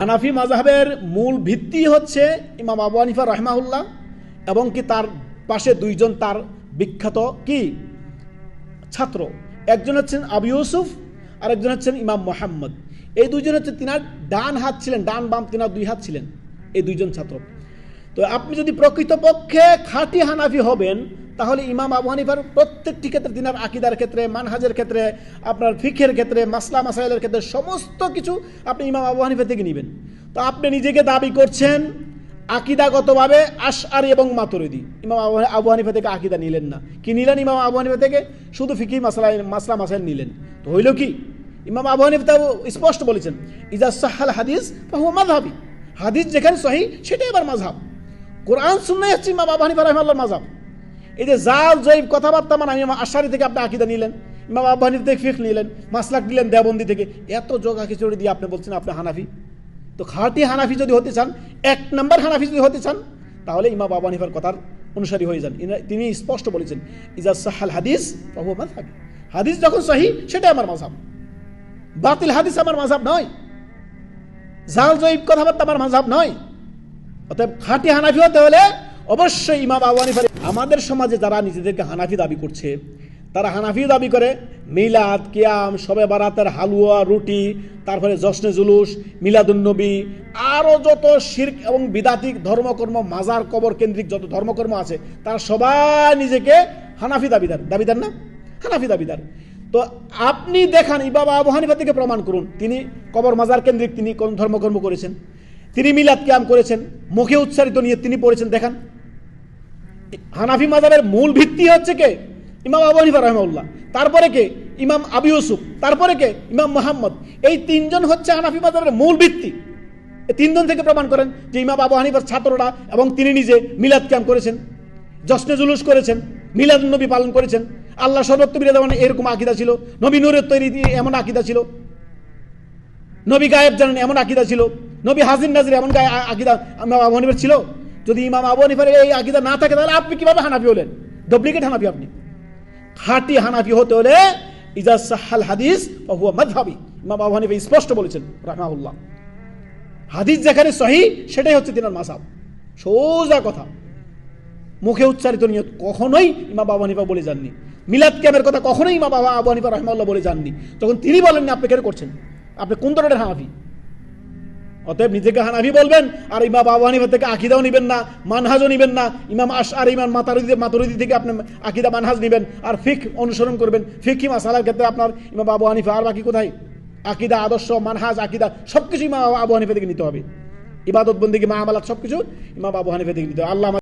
হানাফি মাযহাবের মূল ভিত্তি হচ্ছে ইমাম আবু হানিফা রহমাউল্লাহ এবং কি তার পাশে দুইজন তার বিখ্যাত কি? ছাত্র। একজন হচ্ছেন আবু ইউসুফ আর একজন হচ্ছেন ইমাম মোহাম্মদ। এই দুইজন হচ্ছে তিনার ডান হাত ছিলেন, ডান বাম তিনার দুই হাত ছিলেন, এই দুইজন ছাত্র। তো আপনি যদি প্রকৃতপক্ষে খাঁটি হানাফি হবেন তাহলে ইমাম আবু হানিফার প্রত্যেকটি ক্ষেত্রে তিনার আকিদার ক্ষেত্রে, মানহাজের ক্ষেত্রে, আপনার ফিখের ক্ষেত্রে, মাসলা, মাসাইলের ক্ষেত্রে সমস্ত কিছু আপনি ইমাম আবু হানিফা থেকে নেবেন। তো আপনি নিজেকে দাবি করছেন আকিদাগতভাবে আশআরি এবং মাতুরিদি। ইমাম আবু হানিফা থেকে আকিদা নিলেন না। কি নিলেন ইমাম আবু হানিফা থেকে? শুধু ফিকি মাসলা মাসলা, মাসাইল নিলেন। তো হইল কি? ইমাম আবু হানিফা তাও স্পষ্ট বলেছেন, ইজা সাহাল হাদিস হুয়া হাদিস যেখানে সহি, সেটাই আবার মাযহাব। কোরআন শুননাই হচ্ছে ইমাম আবু হানিফা রাহিমাহুল্লাহ মাযহাব। এই যে জাল, জৈব কথাবার্তা মানে আমি আশারি থেকে আপনি আকিদা নিলেন, ইমাম আবু হানিফা থেকে ফিক নিলেন, মাসলাক নিলেন দেবন্দি থেকে। এত যোগা খিচুড়ি দিয়ে আপনি বলছেন আপনি হানাফি। তো খাঁটি হানাফি যদি হতে চান, এক নম্বর হানাফি যদি হতে চান, তাহলে ইমা বাবা হানিফার কথার অনুসারী হয়ে যান। তিনি স্পষ্ট বলেছেন, ইজা সাহাল হাদিস মাযহাবি। হাদিস যখন সহি, সেটাই আমার মাঝাব বাতিল হাদিস আমার মাঝাব নয়। জাল জয়ীব কথাবার্তা আমার মাঝাব নয়। অতএব খাঁটি হানাফি হতে হলে অবশ্যই ইমাম হানিফার আমাদের সমাজে যারা নিজেদেরকে হানাফি দাবি করছে, তারা হানাফি দাবি করে, মিলাদ, কিয়াম, সবে বারাতের হালুয়া, রুটি, তারপরে জশ্নে জুলুস মিলাদুন্নবী আরও যত শির্ক এবং বিদাতিক ধর্মকর্ম, মাজার কবর কেন্দ্রিক যত ধর্মকর্ম আছে, তারা সবাই নিজেকে হানাফি দাবিদার। দাবিদার না? হানাফি দাবিদার। তো আপনি দেখান ইবাবা আবু হানিফা থেকে প্রমাণ করুন, তিনি কবর, মাজার কেন্দ্রিক তিনি কোন ধর্মকর্ম করেছেন? তিনি মিলাদ, কিয়াম করেছেন, মুখে উচ্চারিত নিয়ে তিনি পড়েছেন, দেখান। হানাফি মাজাবের মূল ভিত্তি হচ্ছে কে? ইমাম আবু হানিফা রহমাউল্লাহ তারপরে কে? ইমাম আবু ইউসুফ। তারপরে কে? ইমাম মোহাম্মদ। এই তিনজন হচ্ছে হানাফি মাজাবের মূল ভিত্তি। এই তিনজন থেকে প্রমাণ করেন যে ইমাম আবু হানিফার ছাত্ররা এবং তিনি নিজে মিলাদ ক্যাম্প করেছেন জশ্নে জুলুস করেছেন, মিলাদ নবী পালন করেছেন। আল্লাহ সর্বত্র বিরাদ মানে এরকম আকিদা ছিল। নবী নূরের তৈরি এমন আকিদা ছিল। নবী গায়েব জানেন এমন আকিদা ছিল। নবী হাজির নাজির এমন গায়ে আকিদা আবু হানিফার ছিল। যদি ইমাম আবু হানিফার এই আকিদা না থাকে, তাহলে আপনি কীভাবে হানাফি হলেন? ডুপ্লিকেট হানাফি আপনি। খাঁটি হানাফি হতে হলে, ইজা সাহাল হাদিস হুয়া ইমাম আবু হানিফা স্পষ্ট বলেছেন, রাহমাহুল্লাহ। হাদিস যেখানে সহি, সেটাই হচ্ছে তিনার মাসাব সোজা কথা। মুখে উচ্চারিত নিয়ত কখনোই ইমা বাবা হানিফা বলে যাননি। মিলাদ ক্যামের কথা কখনোই ইমা বাবা আবু হানিফা রহমাল্লাহ বলে যাননি। তখন তিনি বলেননি, আপনি কেন করছেন? আপনি কোন ধরনের হানাফি? অতএব নিজেকে হানাফি বলবেন, আর ইমাম আবু হানিফা থেকে আকিদাও নিবেন না, মানহাজও নিবেন না। ইমাম আশ আর ইমাম মাতারুদি, মাতুরিদি থেকে আপনি আকিদা, মানহাজ নিবেন, আর ফিক অনুসরণ করবেন। ফিকি মাসালার ক্ষেত্রে আপনার ইমাম আবু হানিফা, আর বাকি কোথায়? আকিদা, আদর্শ, মানহাজ, আকিদা সব কিছু ইমাম আবু হানিফা থেকে নিতে হবে। ইবাদত বন্দিকে মা আমালাত সব কিছু ইমাম আবু হানিফা থেকে নিতে হবে। আল্লাহ